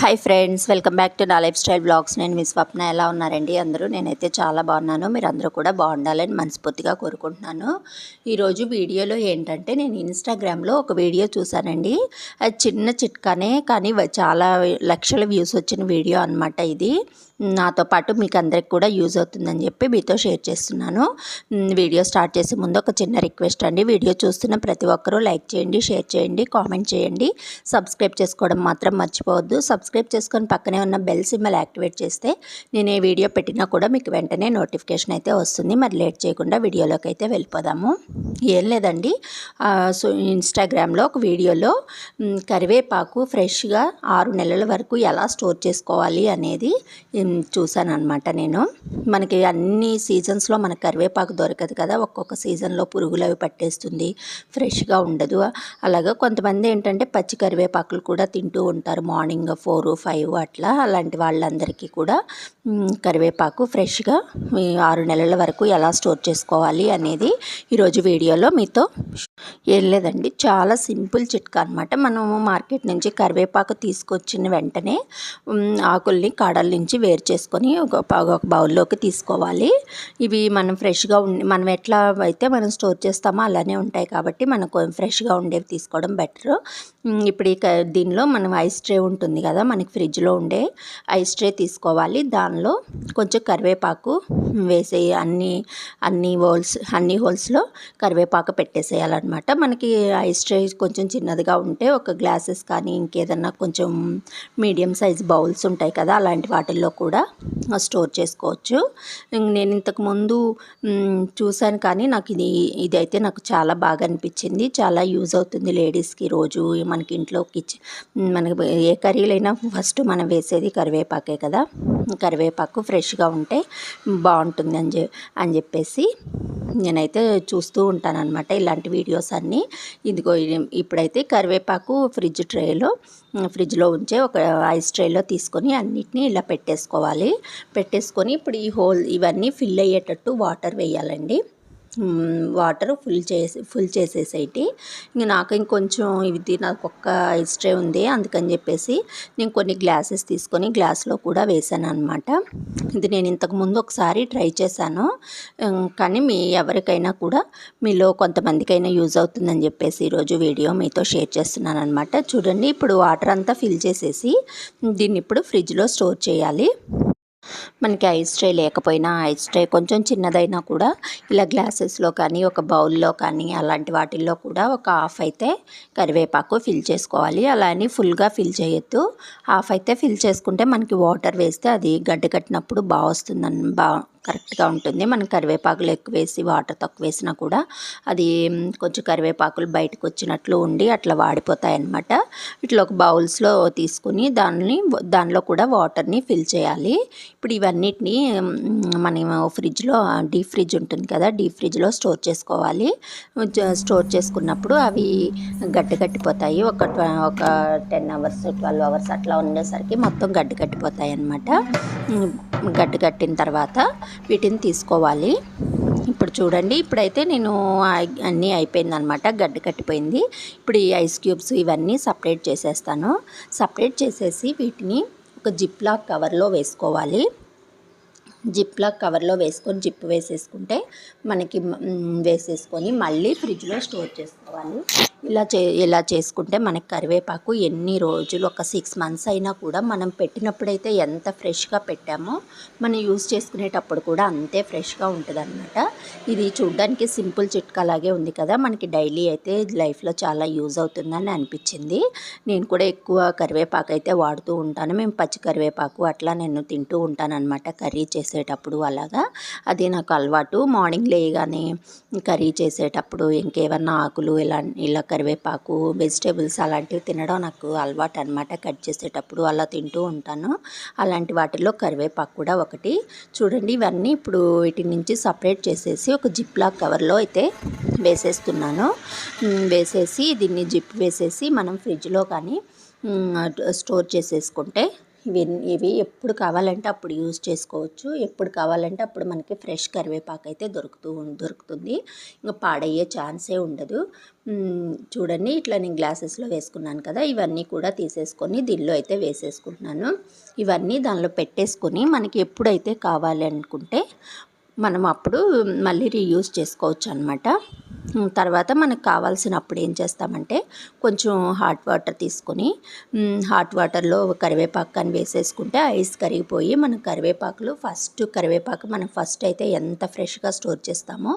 Hi friends welcome back to నా lifestyle blogs నేను మీ స్వప్న ఎలా ఉన్నారండి? అందరూ? నేనైతే చాలా బాగున్నాను. మీరు అందరూ కూడా బాగుండాలని మనస్ఫూర్తిగా కోరుకుంటున్నాను. ఈరోజు వీడియోలో ఏంటంటే నేను ఇన్స్టాగ్రామ్లో ఒక వీడియో చూశానండి. అది చిన్న చిట్కానే కానీ చాలా లక్షల వ్యూస్ వచ్చిన వీడియో అన్నమాట ఇది. నాతో పాటు మీకు అందరికి కూడా యూజ్ అవుతుందని చెప్పి మీతో షేర్ చేస్తున్నాను. వీడియో స్టార్ట్ చేసే ముందు ఒక చిన్న రిక్వెస్ట్ అండి. వీడియో చూస్తున్న ప్రతి ఒక్కరూ లైక్ చేయండి షేర్ చేయండి కామెంట్ చేయండి. సబ్స్క్రైబ్ చేసుకోవడం మాత్రం మర్చిపోవద్దు. సబ్స్క్రైబ్ చేసుకొని పక్కనే ఉన్న బెల్ సిమ్మల్ యాక్టివేట్ చేస్తే నేను ఏ వీడియో పెట్టినా కూడా మీకు వెంటనే నోటిఫికేషన్ అయితే వస్తుంది. మరి లేట్ చేయకుండా వీడియోలోకి అయితే వెళ్ళిపోదాము. ఏం లేదండి. సో ఇన్స్టాగ్రామ్లో ఒక వీడియోలో కరివేపాకు ఫ్రెష్గా ఆరు నెలల వరకు ఎలా స్టోర్ చేసుకోవాలి అనేది చూశాను అనమాట నేను. మనకి అన్ని సీజన్స్లో మనకు కరివేపాకు దొరకదు కదా. ఒక్కొక్క సీజన్లో పురుగులు అవి పట్టేస్తుంది. ఫ్రెష్గా ఉండదు. అలాగే కొంతమంది ఏంటంటే పచ్చి కరివేపాకులు కూడా తింటూ ఉంటారు. మార్నింగ్ ఫోర్ ఫోర్ ఫైవ్ అట్లా అలాంటి వాళ్ళందరికీ కూడా కరివేపాకు ఫ్రెష్గా ఆరు నెలల వరకు ఎలా స్టోర్ చేసుకోవాలి అనేది ఈరోజు వీడియోలో మీతో ఏం లేదండి. చాలా సింపుల్ చిట్కా అనమాట మనము మార్కెట్ నుంచి కరివేపాకు తీసుకొచ్చిన వెంటనే ఆకుల్ని కాడల నుంచి వేరు చేసుకొని ఒక ఒక బౌల్లోకి తీసుకోవాలి. ఇవి మనం ఫ్రెష్గా ఉండి మనం ఎట్లా అయితే మనం స్టోర్ చేస్తామో అలానే ఉంటాయి కాబట్టి మనకు ఫ్రెష్గా ఉండేవి తీసుకోవడం బెటర్. ఇప్పుడు ఈ దీనిలో మనం ఐస్ ట్రే ఉంటుంది కదా మనకి ఫ్రిడ్జ్లో ఉండే ఐస్ ట్రే తీసుకోవాలి. దానిలో కొంచెం కరివేపాకు వేసే అన్ని అన్ని హోల్స్ అన్ని హోల్స్లో కరివేపాకు పెట్టేసేయాలన్నమాట. మనకి ఐస్ ట్రే కొంచెం చిన్నదిగా ఉంటే ఒక గ్లాసెస్ కానీ ఇంకేదన్నా కొంచెం మీడియం సైజ్ బౌల్స్ ఉంటాయి కదా అలాంటి వాటిల్లో కూడా స్టోర్ చేసుకోవచ్చు. నేను ఇంతకు ముందు చూశాను కానీ నాకు ఇది ఇదైతే నాకు చాలా బాగా అనిపించింది. చాలా యూజ్ అవుతుంది లేడీస్కి రోజు మనకి ఇంట్లో కిచెన్ మనకి ఏ కర్రీలైనా ఫస్ట్ మనం వేసేది కరివేపాకే కదా. కరివేపాకు ఫ్రెష్గా ఉంటే బాగుంటుంది అని చెప్పి అని చెప్పేసి నేనైతే చూస్తూ ఉంటాను అనమాట ఇలాంటి వీడియోస్ అన్నీ. ఇదిగో ఇప్పుడైతే కరివేపాకు ఫ్రిడ్జ్ ట్రేలో ఫ్రిడ్జ్లో ఉంచే ఒక ఐస్ ట్రేలో తీసుకొని అన్నిటినీ ఇలా పెట్టేసుకోవాలి. పెట్టేసుకొని ఇప్పుడు ఈ హోల్ ఇవన్నీ ఫిల్ అయ్యేటట్టు వాటర్ వేయాలండి. వాటర్ ఫుల్ చేసి ఫుల్ చేసేసేటి. ఇంక నాకు ఇంకొంచెం ఇది నాకు ఒక్క ఐస్ ఉంది అందుకని చెప్పేసి నేను కొన్ని గ్లాసెస్ తీసుకొని గ్లాస్లో కూడా వేసాను అనమాట ఇది నేను ఇంతకుముందు ఒకసారి ట్రై చేశాను. కానీ మీ ఎవరికైనా కూడా మీలో కొంతమందికైనా యూజ్ అవుతుందని చెప్పేసి ఈరోజు వీడియో మీతో షేర్ చేస్తున్నాను అనమాట చూడండి ఇప్పుడు వాటర్ అంతా ఫిల్ చేసేసి దీన్ని ఇప్పుడు ఫ్రిడ్జ్లో స్టోర్ చేయాలి. మనకి ఐస్ ట్రే లేకపోయినా ఐస్ ట్రే కొంచెం చిన్నదైనా కూడా ఇలా గ్లాసెస్లో కానీ ఒక బౌల్లో కానీ అలాంటి వాటిల్లో కూడా ఒక హాఫ్ అయితే కరివేపాకు ఫిల్ చేసుకోవాలి. అలా అని ఫుల్గా ఫిల్ చేయొద్దు. హాఫ్ అయితే ఫిల్ చేసుకుంటే మనకి వాటర్ వేస్తే అది గడ్డ కట్టినప్పుడు బాగా వస్తుందని బా కరెక్ట్గా ఉంటుంది. మనం కరివేపాకులు ఎక్కువ వేసి వాటర్ తక్కువ వేసినా కూడా అది కొంచెం కరివేపాకులు బయటకు వచ్చినట్లు ఉండి అట్లా వాడిపోతాయన్నమాట. ఇట్లా ఒక బౌల్స్లో తీసుకుని దాన్ని దానిలో కూడా వాటర్ని ఫిల్ చేయాలి. ఇప్పుడు ఇవన్నిటిని మనం ఫ్రిడ్జ్లో డీప్ ఫ్రిడ్జ్ ఉంటుంది కదా డీప్ ఫ్రిడ్జ్లో స్టోర్ చేసుకోవాలి. స్టోర్ చేసుకున్నప్పుడు అవి గడ్డ కట్టిపోతాయి ఒక ఒక టెన్ అవర్స్ ట్వెల్వ్ అవర్స్ అట్లా ఉండేసరికి మొత్తం గడ్డ కట్టిపోతాయి అన్నమాట గడ్డ కట్టిన తర్వాత వీటిని తీసుకోవాలి. ఇప్పుడు చూడండి ఇప్పుడైతే నేను ఆ- అన్నీ అయిపోయిందనమాట గడ్డ కట్టిపోయింది. ఇప్పుడు ఈ ఐస్ క్యూబ్స్ ఇవన్నీ సపరేట్ చేసేస్తాను. సపరేట్ చేసేసి వీటిని ఒక జిప్ లాక్ కవర్లో వేసుకోవాలి. జిప్ లాక్ కవర్లో వేసుకొని జిప్ వేసేసుకుంటే మనకి వేసేసుకొని మళ్ళీ ఫ్రిడ్జ్లో స్టోర్ చేసుకోవాలి ఇలా చే ఇలా చేసుకుంటే మనకి కరివేపాకు ఎన్ని రోజులు ఒక సిక్స్ మంత్స్ అయినా కూడా మనం పెట్టినప్పుడైతే ఎంత ఫ్రెష్గా పెట్టామో మనం యూస్ చేసుకునేటప్పుడు కూడా అంతే ఫ్రెష్గా ఉంటుంది అనమాట ఇది చూడ్డానికి సింపుల్ చిట్కలాగే ఉంది కదా మనకి డైలీ అయితే లైఫ్లో చాలా యూజ్ అవుతుందని అనిపించింది. నేను కూడా ఎక్కువ కరివేపాకు అయితే వాడుతూ ఉంటాను. మేము పచ్చి కరివేపాకు అట్లా నేను తింటూ ఉంటాను అనమాట కర్రీ చేసేటప్పుడు అలాగా. అది నాకు అలవాటు. మార్నింగ్ లేయగానే కర్రీ చేసేటప్పుడు ఇంకేమన్నా ఆకులు ఇలా ఇలా కరివేపాకు వెజిటేబుల్స్ అలాంటివి తినడం నాకు అలవాటు అనమాట కట్ చేసేటప్పుడు అలా తింటూ ఉంటాను. అలాంటి వాటిలో కరివేపాకు కూడా ఒకటి. చూడండి ఇవన్నీ ఇప్పుడు వీటి నుంచి సపరేట్ చేసేసి ఒక జిప్ లాక్ కవర్లో అయితే వేసేస్తున్నాను. వేసేసి దీన్ని జిప్ వేసేసి మనం ఫ్రిడ్జ్లో కానీ స్టోర్ చేసేసుకుంటే ఇవి ఇవి ఎప్పుడు కావాలంటే అప్పుడు యూజ్ చేసుకోవచ్చు. ఎప్పుడు కావాలంటే అప్పుడు మనకి ఫ్రెష్ కరివేపాకు అయితే దొరుకుతూ దొరుకుతుంది. ఇంకా పాడయ్యే ఛాన్సే ఉండదు. చూడండి ఇట్లా నేను గ్లాసెస్లో వేసుకున్నాను కదా ఇవన్నీ కూడా తీసేసుకొని దీనిలో అయితే వేసేసుకుంటున్నాను. ఇవన్నీ దానిలో పెట్టేసుకొని మనకి ఎప్పుడైతే కావాలి అనుకుంటే మనం అప్పుడు మళ్ళీ రీయూజ్ చేసుకోవచ్చు అనమాట తర్వాత మనకు కావాల్సినప్పుడు ఏం చేస్తామంటే కొంచెం హాట్ వాటర్ తీసుకొని హాట్ వాటర్లో కరివేపాకు కానీ వేసేసుకుంటే ఐస్ కరిగిపోయి మన కరివేపాకులు ఫస్ట్ కరివేపాకు మనం ఫస్ట్ అయితే ఎంత ఫ్రెష్గా స్టోర్ చేస్తామో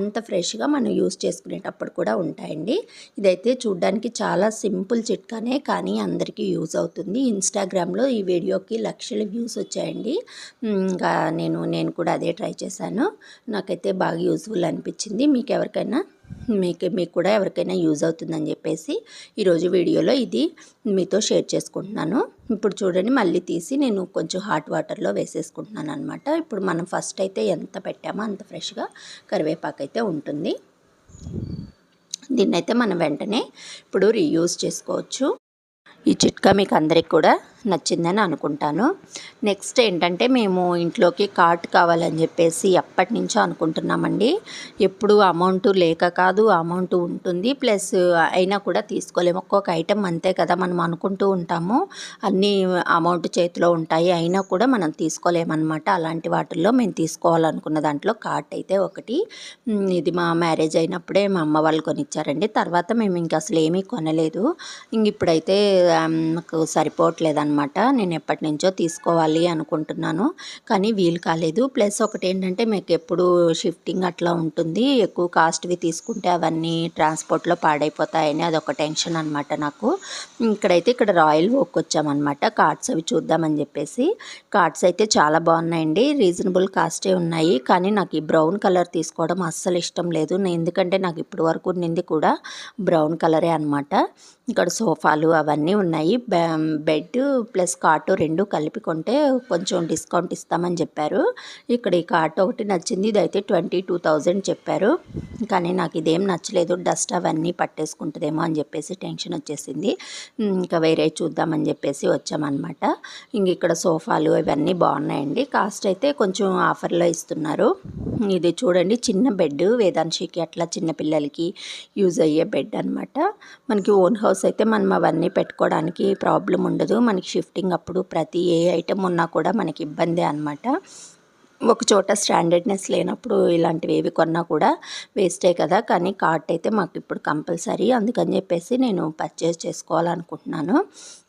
అంత ఫ్రెష్గా మనం యూస్ చేసుకునేటప్పుడు కూడా ఉంటాయండి. ఇదైతే చూడ్డానికి చాలా సింపుల్ చిట్కానే కానీ అందరికీ యూజ్ అవుతుంది. ఇన్స్టాగ్రామ్లో ఈ వీడియోకి లక్షల వ్యూస్ వచ్చాయండి. ఇంకా నేను నేను కూడా అదే ట్రై చేశాను. నాకైతే బాగా యూజ్ఫుల్ అనిపించింది. మీకు ఎవరికైనా మీకు మీకు కూడా ఎవరికైనా యూజ్ అవుతుందని చెప్పేసి ఈరోజు వీడియోలో ఇది మీతో షేర్ చేసుకుంటున్నాను. ఇప్పుడు చూడండి మళ్ళీ తీసి నేను కొంచెం హాట్ వాటర్లో వేసేసుకుంటున్నాను అనమాట ఇప్పుడు మనం ఫస్ట్ అయితే ఎంత పెట్టామో అంత ఫ్రెష్గా కరివేపాకు అయితే ఉంటుంది. దీన్నైతే మనం వెంటనే ఇప్పుడు రీయూజ్ చేసుకోవచ్చు. ఈ చిట్కా మీకు అందరికి కూడా నచ్చిందని అనుకుంటాను. నెక్స్ట్ ఏంటంటే మేము ఇంట్లోకి కార్ట్ కావాలని చెప్పేసి ఎప్పటి నుంచో అనుకుంటున్నామండి. ఎప్పుడు అమౌంట్ లేక కాదు అమౌంట్ ఉంటుంది. ప్లస్ అయినా కూడా తీసుకోలేము. ఒక్కొక్క ఐటెం అంతే కదా మనం అనుకుంటూ ఉంటాము. అన్నీ అమౌంట్ చేతిలో ఉంటాయి. అయినా కూడా మనం తీసుకోలేమన్నమాట. అలాంటి వాటిల్లో మేము తీసుకోవాలనుకున్న దాంట్లో కార్ట్ అయితే ఒకటి. ఇది మా మ్యారేజ్ అయినప్పుడే మా అమ్మ వాళ్ళు కొనిచ్చారండి. తర్వాత మేము ఇంక అసలు ఏమీ కొనలేదు. ఇంక ఇప్పుడైతే మాకు నాకు సరిపోవట్లేదు అనమాట నేను ఎప్పటి నుంచో తీసుకోవాలి అనుకుంటున్నాను. కానీ వీలు కాలేదు. ప్లస్ ఒకటి ఏంటంటే మీకు ఎప్పుడు షిఫ్టింగ్ అట్లా ఉంటుంది. ఎక్కువ కాస్ట్వి తీసుకుంటే అవన్నీ ట్రాన్స్పోర్ట్లో పాడైపోతాయని అదొక టెన్షన్ అనమాట నాకు. ఇక్కడైతే ఇక్కడ రాయల్ ఓక్ వచ్చామన్నమాట. కార్డ్స్ అవి చూద్దామని చెప్పేసి. కార్డ్స్ అయితే చాలా బాగున్నాయండి. రీజనబుల్ కాస్టే ఉన్నాయి. కానీ నాకు ఈ బ్రౌన్ కలర్ తీసుకోవడం అస్సలు ఇష్టం లేదు. నేను ఎందుకంటే నాకు ఇప్పటి వరకు ఉన్నింది కూడా బ్రౌన్ కలరే అనమాట ఇక్కడ సోఫాలు అవన్నీ ఉన్నాయి. బె- బెడ్ ప్లస్ కాటు రెండు కలిపి కొంటే కొంచెం డిస్కౌంట్ ఇస్తామని చెప్పారు. ఇక్కడ ఈ కార్ట్ ఒకటి నచ్చింది ఇదైతే ట్వంటీ టూ థౌజండ్ చెప్పారు. కానీ నాకు ఇదేం నచ్చలేదు డస్ట్ అవన్నీ పట్టేసుకుంటుందేమో అని చెప్పేసి టెన్షన్ వచ్చేసింది. ఇంకా వేరే చూద్దామని చెప్పేసి వచ్చామన్నమాట. ఇంక ఇక్కడ సోఫాలు ఇవన్నీ బాగున్నాయండి. కాస్ట్ అయితే కొంచెం ఆఫర్లో ఇస్తున్నారు. ఇది చూడండి చిన్న బెడ్ వేదాంశికి అట్లా చిన్నపిల్లలకి యూజ్ అయ్యే బెడ్ అనమాట మనకి ఓన్ హౌస్ అయితే మనం అవన్నీ పెట్టుకోవడానికి ప్రాబ్లం ఉండదు. మనకి షిఫ్టింగ్ అప్పుడు ప్రతి ఏ ఐటెం ఉన్నా కూడా మనకి ఇబ్బందే అనమాట ఒక చోట స్టాండర్డ్నెస్ లేనప్పుడు ఇలాంటివి ఏవి కొన్నా కూడా వేస్టే కదా. కానీ కార్ట్ అయితే మాకు ఇప్పుడు కంపల్సరీ అందుకని చెప్పేసి నేను పర్చేస్ చేసుకోవాలనుకుంటున్నాను.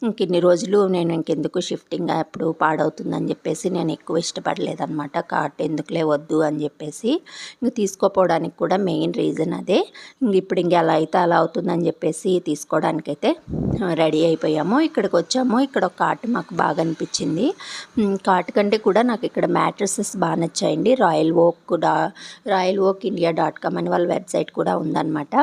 ఇంక ఇన్ని రోజులు నేను ఇంకెందుకు షిఫ్టింగ్ అప్పుడు పాడవుతుందని చెప్పేసి నేను ఎక్కువ ఇష్టపడలేదన్నమాట. కార్ట్ ఎందుకులే వద్దు అని చెప్పేసి ఇంక తీసుకోపోవడానికి కూడా మెయిన్ రీజన్ అదే. ఇంక ఇప్పుడు ఇంక ఎలా అయితే అలా అవుతుందని చెప్పేసి తీసుకోవడానికైతే రెడీ అయిపోయాము. ఇక్కడికి వచ్చాము. ఇక్కడ ఒక కార్ట్ మాకు బాగా అనిపించింది. కార్ట్ కంటే కూడా నాకు ఇక్కడ మ్యాట్రసెస్ బాగా నచ్చాయండి. రాయల్ ఓక్ డా రాయల్ ఓక్ ఇండియా డాట్ కామ్ అని వాళ్ళ వెబ్సైట్ కూడా ఉందన్నమాట.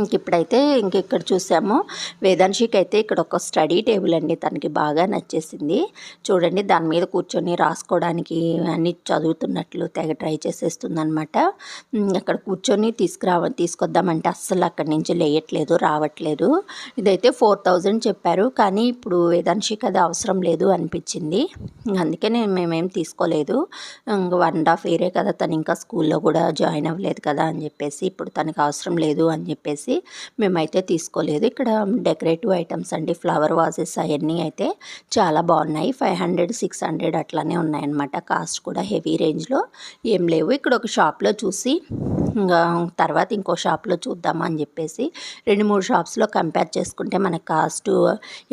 ఇంక ఇప్పుడైతే ఇంక ఇక్కడ చూసాము. వేదాంశికి అయితే ఇక్కడ ఒక స్టడీ టేబుల్ అండి. తనకి బాగా నచ్చేసింది. చూడండి దాని మీద కూర్చొని రాసుకోవడానికి అన్ని చదువుతున్నట్లు తెగ ట్రై చేసేస్తుంది అనమాట అక్కడ కూర్చొని తీసుకురావ తీసుకొద్దామంటే అస్సలు అక్కడి నుంచి లేయట్లేదు రావట్లేదు. ఇదైతే ఫోర్ థౌజండ్ చెప్పారు. కానీ ఇప్పుడు వేదాంశికి అది అవసరం లేదు అనిపించింది. అందుకే నేను మేమేం తీసుకోలేదు. ఇంక వన్ అండ్ హాఫ్ ఇయరే కదా తను ఇంకా స్కూల్లో కూడా జాయిన్ అవ్వలేదు కదా అని చెప్పేసి ఇప్పుడు తనకు అవసరం లేదు అని చెప్పేసి మేమైతే తీసుకోలేదు. ఇక్కడ డెకరేటివ్ ఐటమ్స్ అండి ఫ్లవర్ వాజెస్ అవన్నీ అయితే చాలా బాగున్నాయి. ఫైవ్ హండ్రెడ్ సిక్స్ హండ్రెడ్ అట్లానే ఉన్నాయన్నమాట. కాస్ట్ కూడా హెవీ రేంజ్లో ఏం లేవు. ఇక్కడ ఒక షాప్లో చూసి ఇంకా తర్వాత ఇంకో షాప్లో చూద్దామా అని చెప్పేసి రెండు మూడు షాప్స్లో కంపేర్ చేసుకుంటే మన కాస్ట్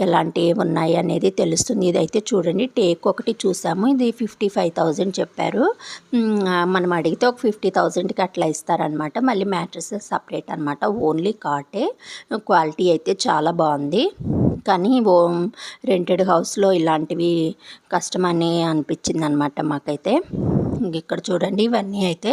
ఎలాంటివి ఉన్నాయి అనేది తెలుస్తుంది. ఇదైతే చూడండి టేక్ ఒకటి చూసాము. ఇది ఫిఫ్టీ ఫైవ్ థౌజండ్ చెప్పారు. మనం అడిగితే ఒక ఫిఫ్టీ థౌజండ్కి అట్లా ఇస్తారనమాట మళ్ళీ మ్యాట్రసెస్ సపరేట్ అనమాట ఓన్లీ కాటే. క్వాలిటీ అయితే చాలా బాగుంది. కానీ ఓ రెంటెడ్ హౌస్లో ఇలాంటివి కష్టం అని అనిపించింది అనమాట మాకైతే. ఇక్కడ చూడండి ఇవన్నీ అయితే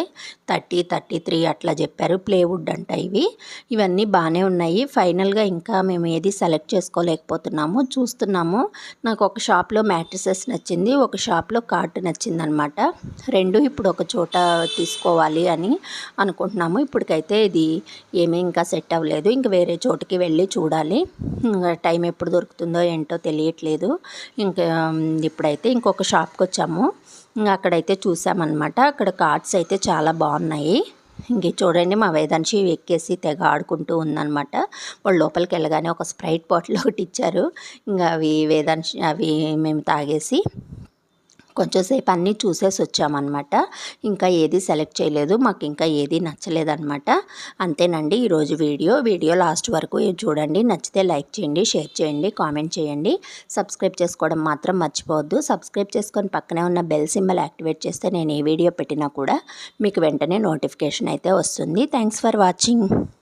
థర్టీ థర్టీ త్రీ అట్లా చెప్పారు. ప్లేవుడ్ అంట ఇవి. ఇవన్నీ బాగానే ఉన్నాయి. ఫైనల్గా ఇంకా మేము ఏది సెలెక్ట్ చేసుకోలేకపోతున్నాము. చూస్తున్నాము. నాకు ఒక షాప్లో మ్యాట్రిసెస్ నచ్చింది ఒక షాప్లో కార్ట్ నచ్చింది అనమాట రెండు ఇప్పుడు ఒక చోట తీసుకోవాలి అని అనుకుంటున్నాము. ఇప్పటికైతే ఇది ఏమీ ఇంకా సెట్ అవ్వలేదు. ఇంక వేరే చోటుకి వెళ్ళి చూడాలి. ఇంకా టైం ఎప్పుడు దొరుకుతుందో ఏంటో తెలియట్లేదు. ఇంకా ఇప్పుడైతే ఇంకొక షాప్కి వచ్చాము. ఇంకా అక్కడైతే చూసామన్నమాట. అక్కడ కార్డ్స్ అయితే చాలా బాగున్నాయి. ఇంక చూడండి మా వేదాంశి ఎక్కేసి తెగ ఆడుకుంటూ ఉందన్నమాట. వాళ్ళు లోపలికి వెళ్ళగానే ఒక స్ప్రైట్ బాటిల్ ఒకటి ఇచ్చారు. ఇంకా అవి వేదాంశి అవి మేము తాగేసి కొంచెంసేపు అన్నీ చూసేసి వచ్చామన్నమాట. ఇంకా ఏది సెలెక్ట్ చేయలేదు మాకు ఇంకా ఏది నచ్చలేదన్నమాట. అంతేనండి ఈరోజు వీడియో. వీడియో లాస్ట్ వరకు చూడండి. నచ్చితే లైక్ చేయండి షేర్ చేయండి కామెంట్ చేయండి. సబ్స్క్రైబ్ చేసుకోవడం మాత్రం మర్చిపోవద్దు. సబ్స్క్రైబ్ చేసుకొని పక్కనే ఉన్న బెల్ సింబల్ యాక్టివేట్ చేస్తే నేను ఏ వీడియో పెట్టినా కూడా మీకు వెంటనే నోటిఫికేషన్ అయితే వస్తుంది. Thanks for watching.